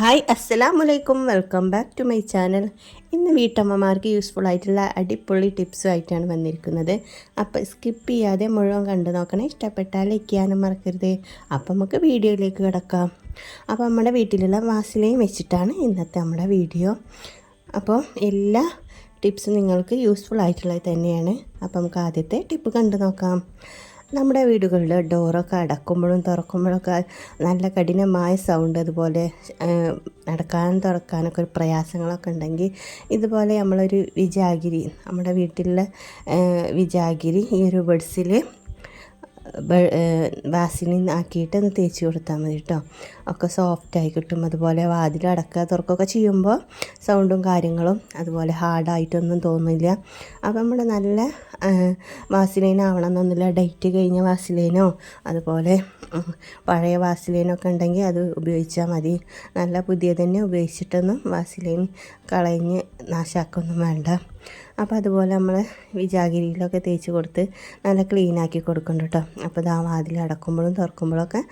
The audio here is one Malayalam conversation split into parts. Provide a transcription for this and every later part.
ഹായ് അസ്സലാമു അലൈക്കും welcome back to my channel. ഇന്ന് വീട്ടമ്മമാർക്ക് യൂസ്ഫുൾ ആയിട്ടുള്ള അടിപൊളി ടിപ്സും ആയിട്ടാണ് വന്നിരിക്കുന്നത്. അപ്പോൾ സ്കിപ്പ് ചെയ്യാതെ മുഴുവൻ കണ്ടു നോക്കണേ. ഇഷ്ടപ്പെട്ടാൽ ലൈക്ക് ചെയ്യാനും മറക്കരുത്. അപ്പോൾ നമുക്ക് വീഡിയോയിലേക്ക് കിടക്കാം. അപ്പോൾ നമ്മുടെ വീട്ടിലുള്ള വാസിലയും വെച്ചിട്ടാണ് ഇന്നത്തെ നമ്മുടെ വീഡിയോ. അപ്പോൾ എല്ലാ ടിപ്സും നിങ്ങൾക്ക് യൂസ്ഫുൾ ആയിട്ടുള്ളത് തന്നെയാണ്. അപ്പോൾ നമുക്ക് ആദ്യത്തെ ടിപ്പ് കണ്ടു നോക്കാം. നമ്മുടെ വീടുകളിൽ ഡോറൊക്കെ അടക്കുമ്പോഴും തുറക്കുമ്പോഴൊക്കെ നല്ല കഠിനമായ സൗണ്ട് അതുപോലെ അടക്കാനും തുറക്കാനൊക്കെ ഒരു പ്രയാസങ്ങളൊക്കെ ഉണ്ടെങ്കിൽ ഇതുപോലെ നമ്മളൊരു വിജാഗിരി നമ്മുടെ വീട്ടിലെ വിജാഗിരി ഈ ഒരു ബഡ്സിൽ വാസിലിൻ ആക്കിയിട്ട് ഒന്ന് തേച്ച് കൊടുത്താൽ മതി കേട്ടോ ഒക്കെ സോഫ്റ്റായി കിട്ടും. അതുപോലെ വാതിൽ അടക്കുക തുറക്കുകയൊക്കെ ചെയ്യുമ്പോൾ സൗണ്ടും കാര്യങ്ങളും അതുപോലെ ഹാർഡായിട്ടൊന്നും തോന്നില്ല. അപ്പോൾ നമ്മൾ നല്ല വാസിലൈൻ ആവണമെന്നൊന്നുമില്ല ഡേറ്റ് കഴിഞ്ഞ വാസിലൈനോ അതുപോലെ പഴയ വാസിലൈനൊക്കെ ഉണ്ടെങ്കിൽ അത് ഉപയോഗിച്ചാൽ മതി. നല്ല പുതിയ തന്നെ ഉപയോഗിച്ചിട്ടൊന്നും വാസിലൈൻ കളഞ്ഞ് നാശാക്കൊന്നും വേണ്ട. അപ്പോൾ അതുപോലെ നമ്മൾ വിജാഗിരിയിലൊക്കെ തേച്ച് കൊടുത്ത് നല്ല ക്ലീനാക്കി കൊടുക്കുന്നുണ്ട് കേട്ടോ. അപ്പോൾ ഇതാ വാതിൽ അടക്കുമ്പോഴും തുറക്കുമ്പോഴൊക്കെ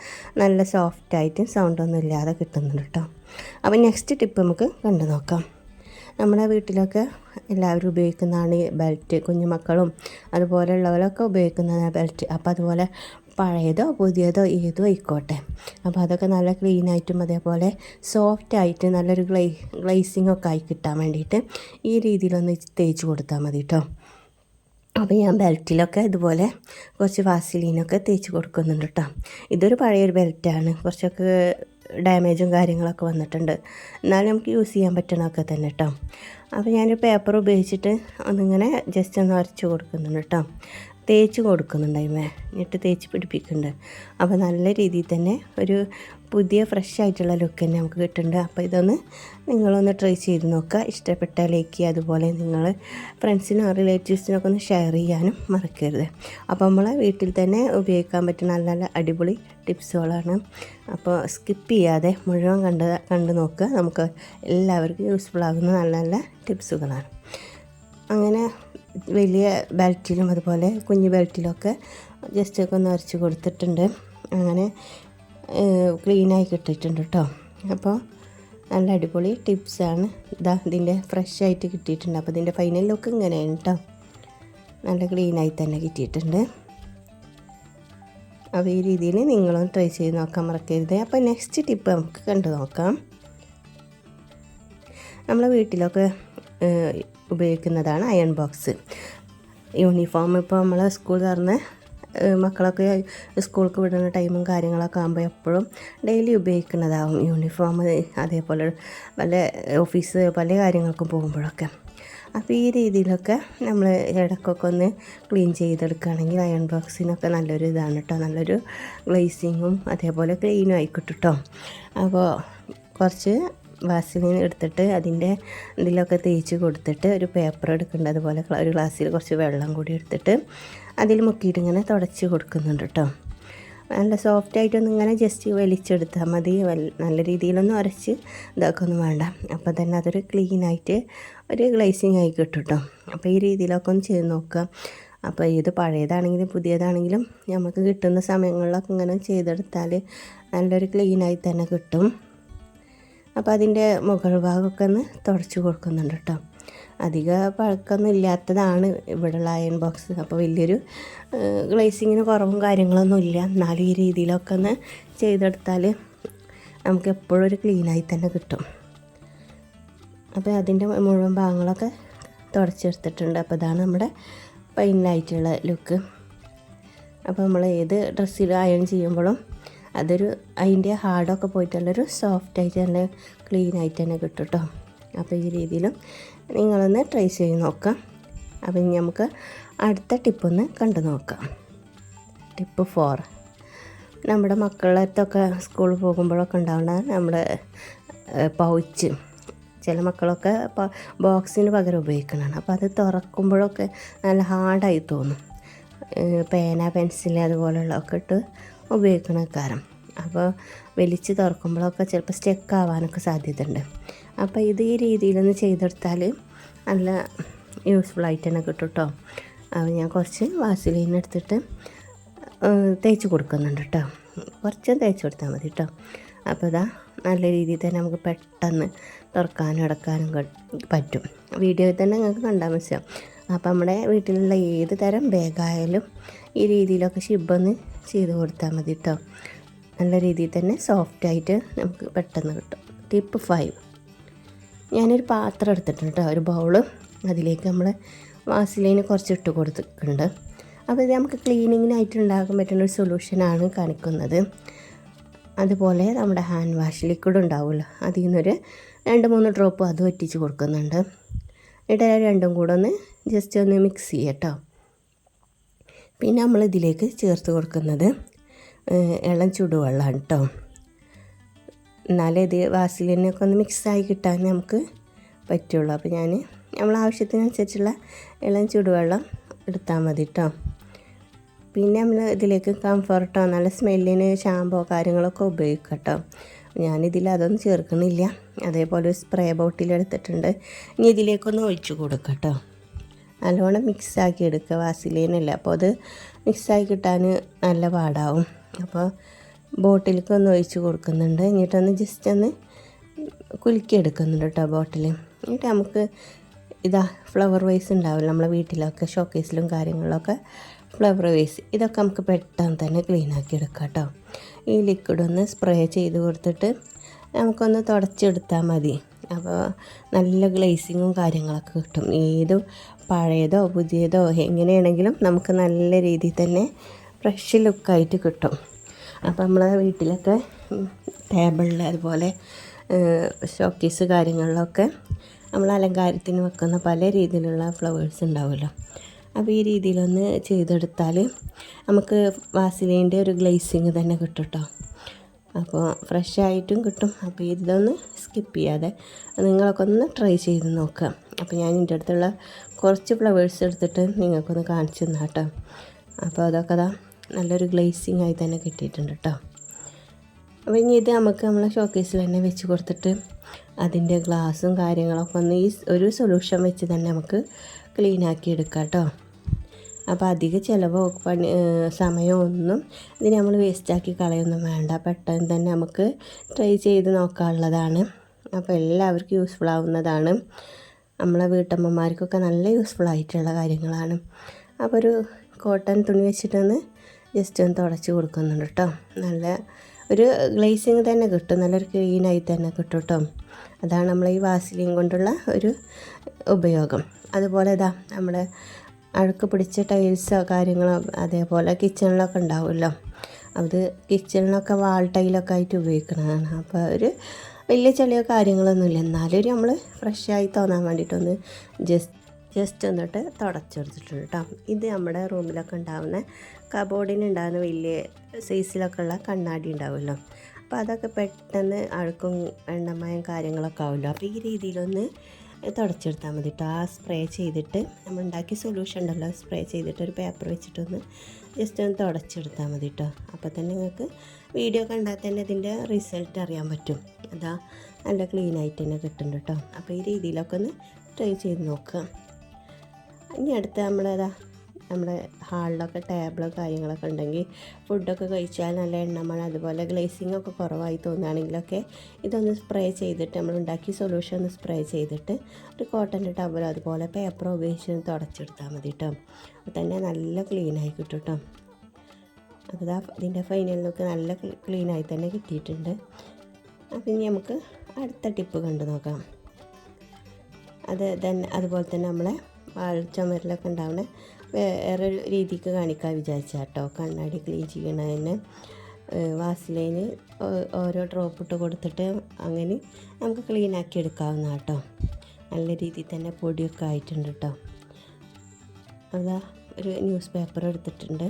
നല്ല സോഫ്റ്റായിട്ടും സൗണ്ടൊന്നും ഇല്ലാതെ കിട്ടുന്നുണ്ട് കേട്ടോ. അപ്പോൾ നെക്സ്റ്റ് ടിപ്പ് നമുക്ക് കണ്ടു നോക്കാം. നമ്മുടെ വീട്ടിലൊക്കെ എല്ലാവരും ഉപയോഗിക്കുന്നതാണ് ഈ ബെൽറ്റ് കുഞ്ഞുമക്കളും അതുപോലെയുള്ളവരൊക്കെ ഉപയോഗിക്കുന്നതാണ് ബെൽറ്റ് അപ്പോൾ അതുപോലെ പഴയതോ പുതിയതോ ഏതോ ആയിക്കോട്ടെ. അപ്പോൾ അതൊക്കെ നല്ല ക്ലീനായിട്ടും അതേപോലെ സോഫ്റ്റായിട്ട് നല്ലൊരു ഗ്ലൈ ഗ്ലൈസിങ് ഒക്കെ ആയി കിട്ടാൻ വേണ്ടിയിട്ട് ഈ രീതിയിലൊന്ന് തേച്ച് കൊടുത്താൽ മതി കേട്ടോ അപ്പോൾ ഞാൻ ബെൽറ്റിലൊക്കെ ഇതുപോലെ കുറച്ച് വാസിലീനൊക്കെ തേച്ച് കൊടുക്കുന്നുണ്ട് കേട്ടോ ഇതൊരു പഴയൊരു ബെൽറ്റാണ് കുറച്ചൊക്കെ ഡാമേജും കാര്യങ്ങളൊക്കെ വന്നിട്ടുണ്ട്. എന്നാലും നമുക്ക് യൂസ് ചെയ്യാൻ പറ്റണമൊക്കെ തന്നെ കേട്ടോ അപ്പോൾ ഞാൻ പേപ്പർ ഉപയോഗിച്ചിട്ട് ഒന്നിങ്ങനെ ജസ്റ്റ് ഒന്ന് അരച്ച് കൊടുക്കുന്നുണ്ട് കേട്ടോ തേച്ച് കൊടുക്കുന്നുണ്ടായിമേ. എന്നിട്ട് തേച്ച് പിടിപ്പിക്കുന്നുണ്ട്. അപ്പോൾ നല്ല രീതിയിൽ തന്നെ ഒരു പുതിയ ഫ്രഷ് ആയിട്ടുള്ള ലുക്ക് തന്നെ നമുക്ക് കിട്ടുന്നുണ്ട്. അപ്പോൾ ഇതൊന്ന് നിങ്ങളൊന്ന് ട്രൈ ചെയ്ത് നോക്കുക. ഇഷ്ടപ്പെട്ട ലൈക്ക് അതുപോലെ നിങ്ങൾ ഫ്രണ്ട്സിനോ റിലേറ്റീവ്സിനൊക്കെ ഒന്ന് ഷെയർ ചെയ്യാനും മറക്കരുത്. അപ്പോൾ നമ്മളെ വീട്ടിൽ തന്നെ ഉപയോഗിക്കാൻ പറ്റുന്ന നല്ല നല്ല അടിപൊളി ടിപ്സുകളാണ് അപ്പോൾ സ്കിപ്പ് ചെയ്യാതെ മുഴുവൻ കണ്ട് കണ്ട് നോക്കുക. നമുക്ക് എല്ലാവർക്കും യൂസ്ഫുൾ ആകുന്ന നല്ല നല്ല ടിപ്സുകളാണ് അങ്ങനെ വലിയ ബെൽറ്റിലും അതുപോലെ കുഞ്ഞു ബെൽറ്റിലൊക്കെ ജസ്റ്റ് ഒക്കെ ഒന്ന് അരച്ച് കൊടുത്തിട്ടുണ്ട്. അങ്ങനെ ക്ലീനായി കിട്ടിയിട്ടുണ്ട് കേട്ടോ അപ്പോൾ നല്ല അടിപൊളി ടിപ്സാണ് ഇതാ ഇതിന്റെ ഫ്രഷ് ആയിട്ട് കിട്ടിയിട്ടുണ്ട്. അപ്പോൾ ഇതിന്റെ ഫൈനൽ ലുക്ക് ഇങ്ങനെയാണ് കേട്ടോ നല്ല ക്ലീനായി തന്നെ കിട്ടിയിട്ടുണ്ട്. അപ്പോൾ ഈ രീതിയിൽ നിങ്ങളും ട്രൈ ചെയ്ത് നോക്കാൻ മറക്കരുത്. അപ്പോൾ നെക്സ്റ്റ് ടിപ്പ് നമുക്ക് കണ്ടു നോക്കാം. നമ്മളെ വീട്ടിലൊക്കെ ഉപയോഗിക്കുന്നതാണ് അയൺ ബോക്സ്. യൂണിഫോം ഇപ്പോൾ നമ്മൾ സ്കൂൾ തുറന്ന് മക്കളൊക്കെ സ്കൂൾക്ക് വിടുന്ന ടൈമും കാര്യങ്ങളൊക്കെ ആകുമ്പോൾ എപ്പോഴും ഡെയിലി ഉപയോഗിക്കുന്നതാവും യൂണിഫോം അതേപോലെ പല ഓഫീസ് പല കാര്യങ്ങൾക്കും പോകുമ്പോഴൊക്കെ. അപ്പോൾ ഈ രീതിയിലൊക്കെ നമ്മൾ ഇടയ്ക്കൊക്കെ ഒന്ന് ക്ലീൻ ചെയ്തെടുക്കുകയാണെങ്കിൽ അയൺ ബോക്സിനൊക്കെ നല്ലൊരു ഇതാണ് കേട്ടോ നല്ലൊരു ഗ്ലേസിങ്ങും അതേപോലെ ക്ലീനും ആയിക്കിട്ടും കേട്ടോ അപ്പോൾ കുറച്ച് വാസലിൻ എടുത്തിട്ട് അതിന്റെ ഇതിലൊക്കെ തേച്ച് കൊടുത്തിട്ട് ഒരു പേപ്പർ എടുക്കുന്നുണ്ട് അതുപോലെ ഒരു ഗ്ലാസ്സിൽ കുറച്ച് വെള്ളം കൂടി എടുത്തിട്ട് അതിൽ മുക്കിയിട്ട് ഇങ്ങനെ തുടച്ച് കൊടുക്കുന്നുണ്ട് കേട്ടോ നല്ല സോഫ്റ്റ് ആയിട്ടൊന്നും ഇങ്ങനെ ജസ്റ്റ് വലിച്ചെടുത്താൽ മതി. നല്ല രീതിയിലൊന്നും ഉരച്ച് ഇതാക്കൊന്നും വേണ്ട. അപ്പോൾ തന്നെ അതൊരു ക്ലീനായിട്ട് ഒരു ഗ്ലേസിങ് ആയി കിട്ടും കേട്ടോ അപ്പോൾ ഈ രീതിയിലൊക്കെ ഒന്ന് ചെയ്ത് നോക്കുക അപ്പോൾ ഏത് പഴയതാണെങ്കിലും പുതിയതാണെങ്കിലും നമുക്ക് കിട്ടുന്ന സമയങ്ങളിലൊക്കെ ഇങ്ങനെ ചെയ്തെടുത്താൽ നല്ലൊരു ക്ലീനായി തന്നെ കിട്ടും. അപ്പോൾ അതിന്റെ മുകൾ ഭാഗമൊക്കെ ഒന്ന് തുടച്ച് കൊടുക്കുന്നുണ്ട് കേട്ടോ. അധിക പഴക്കമൊന്നും ഇല്ലാത്തതാണ് ഇവിടെയുള്ള അയൺ ബോക്സ് അപ്പോൾ വലിയൊരു ഗ്ലേസിങ്ങിന് കുറവും കാര്യങ്ങളൊന്നും ഇല്ല. എന്നാലും ഈ രീതിയിലൊക്കെ ഒന്ന് ചെയ്തെടുത്താൽ നമുക്ക് എപ്പോഴും ഒരു ക്ലീനായി തന്നെ കിട്ടും. അപ്പോൾ അതിന്റെ മുഴുവൻ ഭാഗങ്ങളൊക്കെ തുടച്ചെടുത്തിട്ടുണ്ട്. അപ്പോൾ ഇതാണ് നമ്മുടെ പൈനായിട്ടുള്ള ലുക്ക് അപ്പോൾ നമ്മൾ ഏത് ഡ്രസ്സിൽ അയൺ ചെയ്യുമ്പോഴും അതൊരു അതിന്റെ ഹാർഡൊക്കെ പോയിട്ടുള്ളൊരു സോഫ്റ്റ് ആയിട്ട് നല്ല ക്ലീൻ ആയിട്ട് തന്നെ കിട്ടും കേട്ടോ അപ്പോൾ ഈ രീതിയിലും നിങ്ങളൊന്ന് ട്രൈ ചെയ്ത് നോക്കാം. അപ്പോൾ ഇനി നമുക്ക് അടുത്ത ടിപ്പൊന്ന് കണ്ടു നോക്കാം. ടിപ്പ് ഫോർ നമ്മുടെ മക്കളത്തൊക്കെ സ്കൂളിൽ പോകുമ്പോഴൊക്കെ ഉണ്ടാവുന്ന നമ്മുടെ പൗച്ച് ചില മക്കളൊക്കെ ബോക്സിന് പകരം ഉപയോഗിക്കുന്നതാണ്. അപ്പോൾ അത് തുറക്കുമ്പോഴൊക്കെ നല്ല ഹാർഡായി തോന്നും. പേന പെൻസിൽ അതുപോലെയുള്ളതൊക്കെ ഇട്ട് ഉപയോഗിക്കണ കാരം. അപ്പോൾ വലിച്ച് തുറക്കുമ്പോഴൊക്കെ ചിലപ്പോൾ സ്റ്റെക്ക് ആവാനൊക്കെ സാധ്യതയുണ്ട്. അപ്പോൾ ഇത് ഈ രീതിയിലൊന്ന് ചെയ്തെടുത്താൽ നല്ല യൂസ്ഫുൾ ആയിട്ട് തന്നെ കിട്ടും കേട്ടോ അപ്പോൾ ഞാൻ കുറച്ച് വാസലീൻ എടുത്തിട്ട് തേച്ച് കൊടുക്കുന്നുണ്ട് കേട്ടോ കുറച്ച് തേച്ച് കൊടുത്താൽ മതി കേട്ടോ അപ്പോൾ ഇതാ നല്ല രീതിയിൽ തന്നെ നമുക്ക് പെട്ടെന്ന് തുറക്കാനും അടക്കാനും പറ്റും. വീഡിയോയിൽ തന്നെ നിങ്ങൾക്ക് കണ്ടാൽ മനസ്സിലാവും. അപ്പോൾ നമ്മുടെ വീട്ടിലുള്ള ഏത് തരം ബാഗായാലും ഈ രീതിയിലൊക്കെ ഷിബൊന്ന് ചെയ്ത് കൊടുത്താൽ മതി കേട്ടോ നല്ല രീതിയിൽ തന്നെ സോഫ്റ്റായിട്ട് നമുക്ക് പെട്ടെന്ന് കിട്ടും. ടിപ്പ് ഫൈവ് ഞാനൊരു പാത്രം എടുത്തിട്ടുണ്ട് കേട്ടോ ഒരു ബൗൾ അതിലേക്ക് നമ്മൾ വാസിലൈന് കുറച്ച് ഇട്ട് കൊടുത്തിട്ടുണ്ട്. അപ്പോൾ ഇത് നമുക്ക് ക്ലീനിങ്ങിനായിട്ട് ഉണ്ടാക്കാൻ പറ്റുന്ന ഒരു സൊല്യൂഷനാണ് കാണിക്കുന്നത്. അതുപോലെ നമ്മുടെ ഹാൻഡ് വാഷ് ലിക്വിഡ് ഉണ്ടാവുമല്ലോ. അതിൽ നിന്നൊരു രണ്ട് മൂന്ന് ഡ്രോപ്പ് അത് ഒറ്റിച്ച് കൊടുക്കുന്നുണ്ട്. എന്നിട്ട് രണ്ടും കൂടെ ഒന്ന് ജസ്റ്റ് ഒന്ന് മിക്സ് ചെയ്യുക കേട്ടോ പിന്നെ നമ്മൾ ഇതിലേക്ക് ചേർത്ത് കൊടുക്കുന്നത് ഇളം ചൂടുവെള്ളമാണ് കേട്ടോ എന്നാലേ ഇത് വാസലിനൊക്കെ ഒന്ന് മിക്സായി കിട്ടാൻ നമുക്ക് പറ്റുള്ളൂ. അപ്പോൾ ഞാൻ നമ്മൾ ആവശ്യത്തിനനുസരിച്ചുള്ള ഇളം ചൂടുവെള്ളം എടുത്താൽ മതി കേട്ടോ പിന്നെ നമ്മൾ ഇതിലേക്ക് കംഫർട്ടോ നല്ല സ്മെല്ലിന് ഷാമ്പോ കാര്യങ്ങളൊക്കെ ഉപയോഗിക്കാം കേട്ടോ ഞാനിതിൽ അതൊന്നും ചേർക്കുന്നില്ല അതേപോലെ ഒരു സ്പ്രേ ബോട്ടിൽ എടുത്തിട്ടുണ്ട്. ഇനി ഇതിലേക്കൊന്ന് ഒഴിച്ചു കൊടുക്കാം കേട്ടോ നല്ലോണം മിക്സാക്കി എടുക്കുക വാസിലേനല്ല അപ്പോൾ അത് മിക്സായി കിട്ടാൻ നല്ല പാടാവും. അപ്പോൾ ബോട്ടിലേക്ക് ഒന്ന് ഒഴിച്ച് കൊടുക്കുന്നുണ്ട്. എന്നിട്ടൊന്ന് ജസ്റ്റ് ഒന്ന് കുലുക്കി എടുക്കുന്നുണ്ട് കേട്ടോ ബോട്ടിൽ എന്നിട്ട് നമുക്ക് ഇതാ ഫ്ലവർ വേസ് ഉണ്ടാവില്ല? നമ്മളെ വീട്ടിലൊക്കെ ഷോക്കേസിലും കാര്യങ്ങളിലൊക്കെ ഫ്ലവർ വേസ് ഇതൊക്കെ നമുക്ക് പെട്ടെന്ന് തന്നെ ക്ലീൻ ആക്കി എടുക്കാം കേട്ടോ ഈ ലിക്വിഡ് ഒന്ന് സ്പ്രേ ചെയ്ത് കൊടുത്തിട്ട് നമുക്കൊന്ന് തുടച്ചെടുത്താൽ മതി. അപ്പോൾ നല്ല ഗ്ലേസിങ്ങും കാര്യങ്ങളൊക്കെ കിട്ടും. ഏത് പഴയതോ പുതിയതോ എങ്ങനെയാണെങ്കിലും നമുക്ക് നല്ല രീതിയിൽ തന്നെ ഫ്രഷ് ലുക്കായിട്ട് കിട്ടും. അപ്പോൾ നമ്മളെ വീട്ടിലൊക്കെ ടേബിളിൽ അതുപോലെ ഷോക്കേസ് കാര്യങ്ങളിലൊക്കെ നമ്മൾ അലങ്കാരത്തിന് വെക്കുന്ന പല രീതിയിലുള്ള ഫ്ലവേഴ്സ് ഉണ്ടാവുമല്ലോ. അപ്പോൾ ഈ രീതിയിലൊന്ന് ചെയ്തെടുത്താൽ നമുക്ക് വാസിലേന്റെ ഒരു ഗ്ലേസിങ് തന്നെ കിട്ടും കേട്ടോ. അപ്പോൾ ഫ്രഷ് ആയിട്ടും കിട്ടും. അപ്പോൾ ഇതൊന്ന് സ്കിപ്പ് ചെയ്യാതെ നിങ്ങളൊക്കെ ഒന്ന് ട്രൈ ചെയ്ത് നോക്കുക. അപ്പോൾ ഞാൻ എന്റെ അടുത്തുള്ള കുറച്ച് ഫ്ലവേഴ്സ് എടുത്തിട്ട് നിങ്ങൾക്കൊന്ന് കാണിച്ചു തന്നാ കേട്ടോ. അപ്പോൾ അതൊക്കെ അതാ നല്ലൊരു ഗ്ലേസിങ് ആയി തന്നെ കിട്ടിയിട്ടുണ്ട് കേട്ടോ. അപ്പോൾ ഇനി ഇത് നമുക്ക് നമ്മളെ ഷോക്കേസിൽ തന്നെ വെച്ച് കൊടുത്തിട്ട് അതിന്റെ ഗ്ലാസും കാര്യങ്ങളൊക്കെ ഒന്ന് ഈ ഒരു സൊല്യൂഷൻ വെച്ച് തന്നെ നമുക്ക് ക്ലീൻ ആക്കി എടുക്കാം കേട്ടോ. അപ്പോൾ അധിക ചിലവോ പണി സമയമോ ഒന്നും ഇത് നമ്മൾ വേസ്റ്റാക്കി കളയൊന്നും വേണ്ട. പെട്ടെന്ന് തന്നെ നമുക്ക് ട്രൈ ചെയ്ത് നോക്കാനുള്ളതാണ്. അപ്പോൾ എല്ലാവർക്കും യൂസ്ഫുൾ ആവുന്നതാണ്. നമ്മളെ വീട്ടമ്മമാർക്കൊക്കെ നല്ല യൂസ്ഫുൾ ആയിട്ടുള്ള കാര്യങ്ങളാണ്. അപ്പോൾ ഒരു കോട്ടൺ തുണി വെച്ചിട്ടൊന്ന് ജസ്റ്റ് ഒന്ന് തുടച്ച് കൊടുക്കുന്നുണ്ട് കേട്ടോ നല്ല ഒരു ഗ്ലേസിങ് തന്നെ കിട്ടും. നല്ലൊരു ക്ലീനായി തന്നെ കിട്ടും കേട്ടോ അതാണ് നമ്മൾ ഈ വാസലിൻ കൊണ്ടുള്ള ഒരു ഉപയോഗം. അതുപോലെ ഇതാ നമ്മുടെ അഴുക്ക് പിടിച്ച ടൈൽസോ കാര്യങ്ങളോ അതേപോലെ കിച്ചണിലൊക്കെ ഉണ്ടാവുമല്ലോ. അത് കിച്ചണിലൊക്കെ വാൾ ടൈലൊക്കെ ആയിട്ട് ഉപയോഗിക്കുന്നതാണ്. അപ്പോൾ ഒരു വലിയ ചെളിയോ കാര്യങ്ങളൊന്നുമില്ല. എന്നാലും ഒരു നമ്മൾ ഫ്രഷായി തോന്നാൻ വേണ്ടിയിട്ടൊന്ന് ജസ്റ്റ് ജസ്റ്റ് എന്നിട്ട് തുടച്ചെടുത്തിട്ടുണ്ട് കേട്ടോ ഇത് നമ്മുടെ റൂമിലൊക്കെ ഉണ്ടാകുന്ന കബോർഡിന് ഉണ്ടാകുന്ന വലിയ സൈസിലൊക്കെ ഉള്ള കണ്ണാടി ഉണ്ടാവുമല്ലോ. അപ്പോൾ അതൊക്കെ പെട്ടെന്ന് അഴുക്കും എണ്ണമയം കാര്യങ്ങളൊക്കെ ആവുമല്ലോ. അപ്പോൾ ഈ രീതിയിലൊന്ന് തുടച്ചെടുത്താൽ മതി കേട്ടോ. ആ സ്പ്രേ ചെയ്തിട്ട് നമ്മൾ ഉണ്ടാക്കിയ സൊല്യൂഷൻ ഉണ്ടല്ലോ. സ്പ്രേ ചെയ്തിട്ട് ഒരു പേപ്പർ വെച്ചിട്ടൊന്ന് ജസ്റ്റ് ഒന്ന് തുടച്ചെടുത്താൽ മതി കേട്ടോ. അപ്പോൾ തന്നെ നിങ്ങൾക്ക് വീഡിയോ കണ്ടാൽ തന്നെ ഇതിന്റെ റിസൾട്ട് അറിയാൻ പറ്റും. അതാ നല്ല ക്ലീൻ ആയിട്ട് തന്നെ കിട്ടുന്നുണ്ട് കേട്ടോ. അപ്പോൾ ഈ രീതിയിലൊക്കെ ഒന്ന് ട്രൈ ചെയ്ത് നോക്കുക. ഇനി അടുത്ത് നമ്മളതാ നമ്മുടെ ഹാളിലൊക്കെ ടേബിളോ കാര്യങ്ങളൊക്കെ ഉണ്ടെങ്കിൽ ഫുഡൊക്കെ കഴിച്ചാൽ നല്ല എണ്ണമണം. അതുപോലെ ഗ്ലേസിംഗ് ഒക്കെ കുറവായി തോന്നുകയാണെങ്കിലൊക്കെ ഇതൊന്ന് സ്പ്രേ ചെയ്തിട്ട് നമ്മൾ ഉണ്ടാക്കിയ സൊല്യൂഷൻ ഒന്ന് സ്പ്രേ ചെയ്തിട്ട് ഒരു കോട്ടന്റെ ടബലോ അതുപോലെ പേപ്പറോ ഉപയോഗിച്ച് തുടച്ചെടുത്താൽ മതി കേട്ടോ. അപ്പോൾ തന്നെ നല്ല ക്ലീൻ ആയി കിട്ടും കേട്ടോ. അപ്പോൾ ഇതിന്റെ ഫൈനൽ ലുക്ക് നല്ല ക്ലീൻ ആയി തന്നെ കിട്ടിയിട്ടുണ്ട്. അപ്പം ഇനി നമുക്ക് അടുത്ത ടിപ്പ് കണ്ടു നോക്കാം. അത് തന്നെ അതുപോലെ തന്നെ നമ്മളെ വാഴ ചുമരിലൊക്കെ ഉണ്ടാവുന്ന വേറെ രീതിക്ക് കാണിക്കാൻ വിചാരിച്ചാൽ കേട്ടോ കണ്ണാടി ക്ലീൻ ചെയ്യണതിന് വാസിലൈന് ഓരോ ഡ്രോപ്പ് ഇട്ട് കൊടുത്തിട്ട് അങ്ങനെ നമുക്ക് ക്ലീൻ ആക്കി എടുക്കാവുന്ന കേട്ടോ നല്ല രീതിയിൽ തന്നെ പൊടിയൊക്കെ ആയിട്ടുണ്ട് കേട്ടോ അതാ ഒരു ന്യൂസ് പേപ്പർ എടുത്തിട്ടുണ്ട്.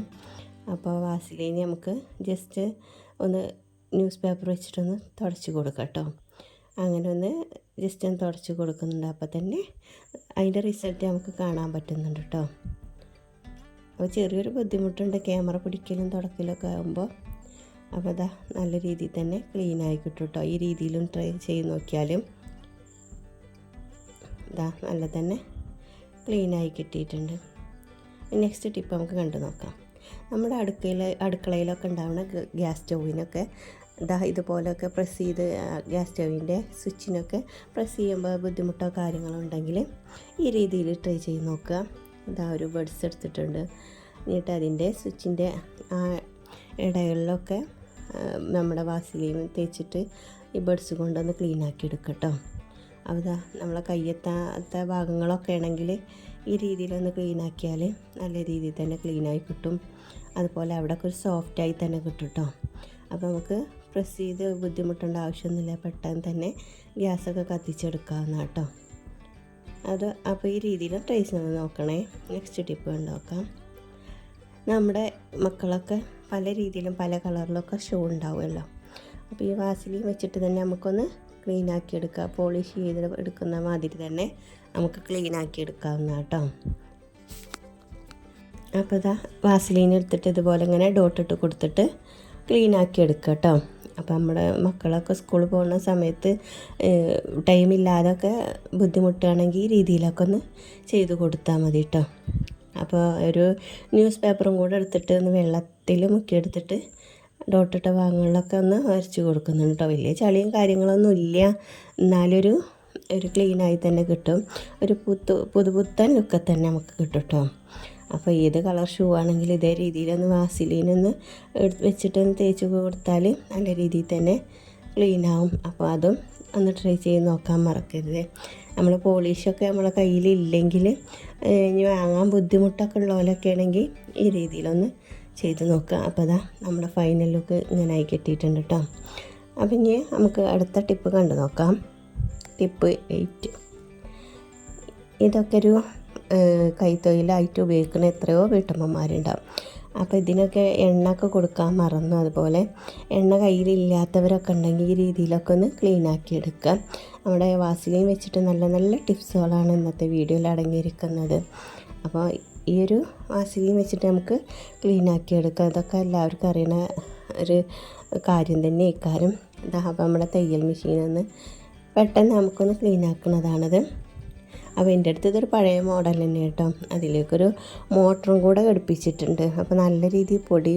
അപ്പോൾ വാസിലൈന് നമുക്ക് ജസ്റ്റ് ഒന്ന് ന്യൂസ് പേപ്പർ വെച്ചിട്ടൊന്ന് തുടച്ച് കൊടുക്കാം കേട്ടോ അങ്ങനെ ഒന്ന് ജസ്റ്റ് ഒന്ന് തുടച്ച് കൊടുക്കുന്നുണ്ട്. അപ്പോൾ തന്നെ അതിന്റെ റിസൾട്ട് നമുക്ക് കാണാൻ പറ്റുന്നുണ്ട് കേട്ടോ അപ്പോൾ ചെറിയൊരു ബുദ്ധിമുട്ടുണ്ട് ക്യാമറ പിടിക്കലും തുടക്കലൊക്കെ ആകുമ്പോൾ അപ്പോൾ അതാ നല്ല രീതിയിൽ തന്നെ ക്ലീൻ ആയി കിട്ടും കേട്ടോ ഈ രീതിയിലും ട്രൈ ചെയ്ത് നോക്കിയാലും ഇതാ നല്ല തന്നെ ക്ലീനായി കിട്ടിയിട്ടുണ്ട്. നെക്സ്റ്റ് ടിപ്പ് നമുക്ക് കണ്ടു നോക്കാം. നമ്മുടെ അടുക്കളയിൽ അടുക്കളയിലൊക്കെ ഉണ്ടാവുന്ന ഗ്യാസ് സ്റ്റൗവിനൊക്കെ ഇതാ ഇതുപോലെയൊക്കെ പ്രസ് ചെയ്ത് ഗ്യാസ് സ്റ്റൗവിന്റെ സ്വിച്ചിനൊക്കെ പ്രസ് ചെയ്യുമ്പോൾ ബുദ്ധിമുട്ടോ കാര്യങ്ങളോ ഉണ്ടെങ്കിൽ ഈ രീതിയിൽ ട്രൈ ചെയ്ത് നോക്കുക. ഇതാ ഒരു ബഡ്സ് എടുത്തിട്ടുണ്ട്. എന്നിട്ട് അതിന്റെ സ്വിച്ചിന്റെ ആ ഇടകളിലൊക്കെ നമ്മുടെ വാസിലീൻ തേച്ചിട്ട് ഈ ബഡ്സ് കൊണ്ടൊന്ന് ക്ലീൻ ആക്കി എടുക്കട്ടോ. അതാ നമ്മളെ കയ്യെത്താത്ത ഭാഗങ്ങളൊക്കെ ആണെങ്കിൽ ഈ രീതിയിലൊന്ന് ക്ലീൻ ആക്കിയാൽ നല്ല രീതിയിൽ തന്നെ ക്ലീനായി കിട്ടും. അതുപോലെ അവിടെയൊക്കെ ഒരു സോഫ്റ്റായി തന്നെ കിട്ടും കേട്ടോ അപ്പോൾ നമുക്ക് പ്രസ് ചെയ്ത് ബുദ്ധിമുട്ടേണ്ട ആവശ്യമൊന്നുമില്ല. പെട്ടെന്ന് തന്നെ ഗ്യാസൊക്കെ കത്തിച്ചെടുക്കാവുന്ന കേട്ടോ അത് അപ്പോൾ ഈ രീതിയിൽ ട്രൈ ചെയ്ത് നോക്കണേ. നെക്സ്റ്റ് ടിപ്പ് നോക്കാം. നമ്മുടെ മക്കളൊക്കെ പല രീതിയിലും പല കളറിലൊക്കെ ഷൂ ഉണ്ടാവുമല്ലോ. അപ്പോൾ ഈ വാസലിൻ വെച്ചിട്ട് തന്നെ നമുക്കൊന്ന് ക്ലീൻ ആക്കി എടുക്കുക പോളിഷ് ചെയ്ത് എടുക്കുന്ന മാതിരി തന്നെ നമുക്ക് ക്ലീൻ ആക്കി എടുക്കാവുന്ന കേട്ടോ. അപ്പോൾ ഇതാ വാസലീൻ എടുത്തിട്ട് ഇതുപോലെ ഇങ്ങനെ ഡോട്ടിട്ട് കൊടുത്തിട്ട് ക്ലീൻ ആക്കി എടുക്കുക കേട്ടോ. അപ്പോൾ നമ്മുടെ മക്കളൊക്കെ സ്കൂളിൽ പോകുന്ന സമയത്ത് ടൈമില്ലാതൊക്കെ ബുദ്ധിമുട്ടുകയാണെങ്കിൽ ഈ രീതിയിലൊക്കെ ഒന്ന് ചെയ്ത് കൊടുത്താൽ മതി കേട്ടോ അപ്പോൾ ഒരു ന്യൂസ് പേപ്പറും കൂടെ എടുത്തിട്ട് ഒന്ന് വെള്ളത്തിൽ മുക്കിയെടുത്തിട്ട് ഡോട്ടിട്ട ഭാഗങ്ങളിലൊക്കെ ഒന്ന് വരച്ച് കൊടുക്കുന്നുണ്ട് കേട്ടോ വലിയ ചളിയും കാര്യങ്ങളൊന്നും ഇല്ല. എന്നാലൊരു ഒരു ക്ലീനായി തന്നെ കിട്ടും. ഒരു പുത്തു പുതുപുത്തൻ ലുക്കെ തന്നെ നമുക്ക് കിട്ടും കേട്ടോ അപ്പോൾ ഏത് കളർ ഷൂ ആണെങ്കിലും ഇതേ രീതിയിലൊന്ന് വാസിലീനൊന്ന് എടുത്ത് വെച്ചിട്ടൊന്ന് തേച്ച് കൊടുത്താൽ നല്ല രീതിയിൽ തന്നെ ക്ലീൻ ആവും. അപ്പോൾ അതും ഒന്ന് ട്രൈ ചെയ്ത് നോക്കാൻ മറക്കരുത്. നമ്മൾ പോളിഷൊക്കെ നമ്മളെ കയ്യിലില്ലെങ്കിൽ ഇനി വാങ്ങാൻ ബുദ്ധിമുട്ടൊക്കെ ഉള്ളവരൊക്കെ ആണെങ്കിൽ ഈ രീതിയിലൊന്ന് ചെയ്ത് നോക്കുക അപ്പോൾ അതാ നമ്മുടെ ഫൈനൽ ലുക്ക് ഇങ്ങനെ ആയി കിട്ടിയിട്ടുണ്ട് കേട്ടോ അപ്പം ഇനി നമുക്ക് അടുത്ത ടിപ്പ് കണ്ടു നോക്കാം. ടിപ്പ് എയ്റ്റ് ഇതൊക്കെ ഒരു കൈത്തൊഴിലായിട്ട് ഉപയോഗിക്കുന്ന എത്രയോ വീട്ടമ്മമാരുണ്ടാവും. അപ്പോൾ ഇതിനൊക്കെ എണ്ണയൊക്കെ കൊടുക്കാൻ മറന്നു. അതുപോലെ എണ്ണ കയ്യിലില്ലാത്തവരൊക്കെ ഉണ്ടെങ്കിൽ ഈ രീതിയിലൊക്കെ ഒന്ന് ക്ലീൻ ആക്കി എടുക്കുക. നമ്മുടെ വാസിലിൻ വെച്ചിട്ട് നല്ല നല്ല ടിപ്സുകളാണ് ഇന്നത്തെ വീഡിയോയിൽ അടങ്ങിയിരിക്കുന്നത്. അപ്പോൾ ഈ ഒരു വാസിലിൻ വെച്ചിട്ട് നമുക്ക് ക്ലീൻ ആക്കി എടുക്കാം. ഇതൊക്കെ എല്ലാവർക്കും അറിയണ ഒരു കാര്യം തന്നെ ഇക്കാര്യം അപ്പോൾ നമ്മുടെ തയ്യൽ മെഷീനൊന്ന് പെട്ടെന്ന് നമുക്കൊന്ന് ക്ലീൻ ആക്കുന്നതാണത്. അപ്പോൾ എന്റെ അടുത്ത് ഇതൊരു പഴയ മോഡൽ തന്നെ കേട്ടോ. അതിലേക്കൊരു മോട്ടറും കൂടെ ഘടിപ്പിച്ചിട്ടുണ്ട്. അപ്പോൾ നല്ല രീതിയിൽ പൊടി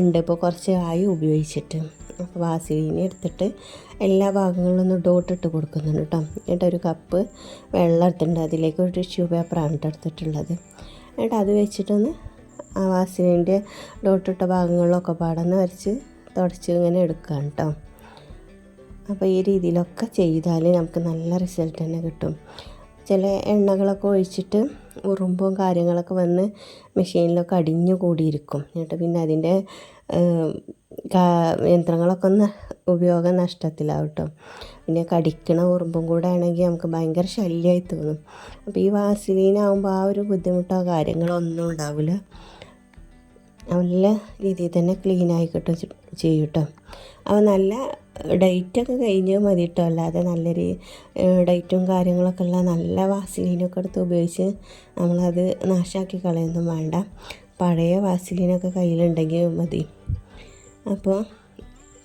ഉണ്ട്. ഇപ്പോൾ കുറച്ച് ആയി ഉപയോഗിച്ചിട്ട്. അപ്പോൾ വാസിലിനെ എടുത്തിട്ട് എല്ലാ ഭാഗങ്ങളിലും ഒന്ന് ഡോട്ട് ഇട്ട് കൊടുക്കുന്നുണ്ട് കേട്ടോ. എന്നിട്ട് ഒരു കപ്പ് വെള്ളം എടുത്തിട്ടുണ്ട്. അതിലേക്ക് ഒരു ടിഷ്യൂ പേപ്പറാണ് കേട്ടോ എടുത്തിട്ടുള്ളത്. എന്നിട്ട് അത് വെച്ചിട്ടൊന്ന് ആ വാസിലിന്റെ ഡോട്ടിട്ട ഭാഗങ്ങളിലൊക്കെ പാടന്ന് വരച്ച് തുടച്ച് ഇങ്ങനെ എടുക്കുകയാണ് കേട്ടോ. അപ്പോൾ ഈ രീതിയിലൊക്കെ ചെയ്താൽ നമുക്ക് നല്ല റിസൾട്ട് തന്നെ കിട്ടും. ചില എണ്ണകളൊക്കെ ഒഴിച്ചിട്ട് ഉറുമ്പും കാര്യങ്ങളൊക്കെ വന്ന് മെഷീനിലൊക്കെ അടിഞ്ഞു കൂടിയിരിക്കും. എന്നിട്ട് പിന്നെ അതിന്റെ യന്ത്രങ്ങളൊക്കെ ഒന്ന് ഉപയോഗം നഷ്ടത്തിലാവും കേട്ടോ പിന്നെ കടിക്കണ ഉറുമ്പും കൂടെ ആണെങ്കിൽ നമുക്ക് ഭയങ്കര ശല്യമായി തോന്നും. അപ്പോൾ ഈ വാസിലീനാകുമ്പോൾ ആ ഒരു ബുദ്ധിമുട്ടോ കാര്യങ്ങളോ ഒന്നും ഉണ്ടാവില്ല. നല്ല രീതിയിൽ തന്നെ ക്ലീനായി കിട്ടും ചെയ്യട്ടോ അപ്പോൾ നല്ല ഡേറ്റൊക്കെ കഴിഞ്ഞ് മതി കേട്ടോ അല്ലാതെ നല്ലൊരു ഡേറ്റും കാര്യങ്ങളൊക്കെ ഉള്ള നല്ല വാസിലിനൊക്കെ എടുത്ത് ഉപയോഗിച്ച് നമ്മളത് നാശാക്കി കളയൊന്നും വേണ്ട. പഴയ വാസിലിനൊക്കെ കയ്യിലുണ്ടെങ്കിൽ മതി. അപ്പോൾ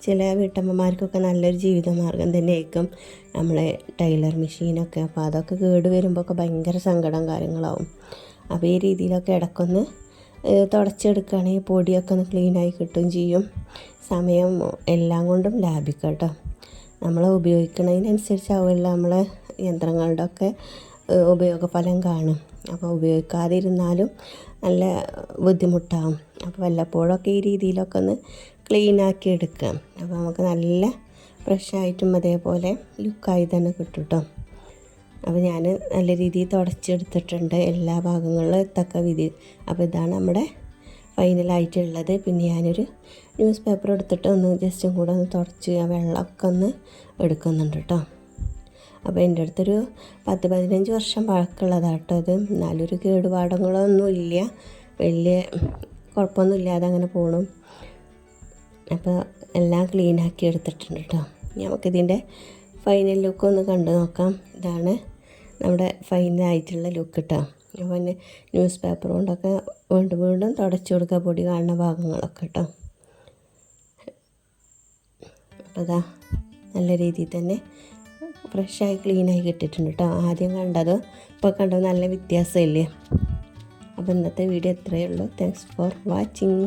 ചില വീട്ടമ്മമാർക്കൊക്കെ നല്ലൊരു ജീവിതമാർഗം തന്നെയായിരിക്കും നമ്മളെ ടൈലർ മെഷീനൊക്കെ. അപ്പോൾ അതൊക്കെ കേട് വരുമ്പോൾ ഒക്കെ ഭയങ്കര സങ്കടം കാര്യങ്ങളാവും. അപ്പോൾ ഈ രീതിയിലൊക്കെ ഇടയ്ക്കൊന്ന് തുടച്ചെടുക്കുകയാണെങ്കിൽ പൊടിയൊക്കെ ഒന്ന് ക്ലീനായി കിട്ടുകയും ചെയ്യും. സമയം എല്ലാം കൊണ്ടും ലാഭിക്കാം കേട്ടോ. നമ്മൾ ഉപയോഗിക്കുന്നതിനനുസരിച്ചാവില്ല നമ്മളെ യന്ത്രങ്ങളുടെ ഒക്കെ ഉപയോഗഫലം കാണും. അപ്പോൾ ഉപയോഗിക്കാതിരുന്നാലും നല്ല ബുദ്ധിമുട്ടാകും അപ്പോൾ വല്ലപ്പോഴൊക്കെ ഈ രീതിയിലൊക്കെ ഒന്ന് ക്ലീൻ ആക്കി എടുക്കാം. അപ്പോൾ നമുക്ക് നല്ല ഫ്രഷായിട്ടും അതേപോലെ ലുക്കായി തന്നെ കിട്ടും കേട്ടോ. അപ്പോൾ ഞാൻ നല്ല രീതിയിൽ തുടച്ചെടുത്തിട്ടുണ്ട് എല്ലാ ഭാഗങ്ങളിലും എത്തക്ക വിധി. അപ്പോൾ ഇതാണ് നമ്മുടെ ഫൈനലായിട്ടുള്ളത് പിന്നെ ഞാനൊരു ന്യൂസ് പേപ്പർ എടുത്തിട്ട് ഒന്ന് ജസ്റ്റും കൂടെ ഒന്ന് തുടച്ച് ആ വെള്ളമൊക്കെ ഒന്ന് എടുക്കുന്നുണ്ട് കേട്ടോ. അപ്പോൾ എന്റെ അടുത്തൊരു പത്ത് പതിനഞ്ച് വർഷം പഴക്കമുള്ളതാണ് കേട്ടോ അത് എന്നാലൊരു കേടുപാടങ്ങളൊന്നും ഇല്ല. വലിയ കുഴപ്പമൊന്നും ഇല്ലാതെ അങ്ങനെ പോകണം അപ്പോൾ എല്ലാം ക്ലീനാക്കി എടുത്തിട്ടുണ്ട് കേട്ടോ. നമുക്കിതിന്റെ ഫൈനൽ ലുക്ക് ഒന്ന് കണ്ടു നോക്കാം. ഇതാണ് നമ്മുടെ ഫൈനായിട്ടുള്ള ലുക്ക് കേട്ടോ അപ്പോൾ ന്യൂസ് പേപ്പർ കൊണ്ടൊക്കെ വീണ്ടും വീണ്ടും തുടച്ചു കൊടുക്കുക പൊടി കാണുന്ന ഭാഗങ്ങളൊക്കെ കേട്ടോ അതാ നല്ല രീതിയിൽ തന്നെ ഫ്രഷായി ക്ലീനായി കിട്ടിയിട്ടുണ്ട് കേട്ടോ ആദ്യം കണ്ടത് ഇപ്പോൾ കണ്ടത് നല്ല വ്യത്യാസമില്ലേ? അപ്പോൾ ഇന്നത്തെ വീഡിയോ ഇത്രയേ ഉള്ളൂ. Thanks for watching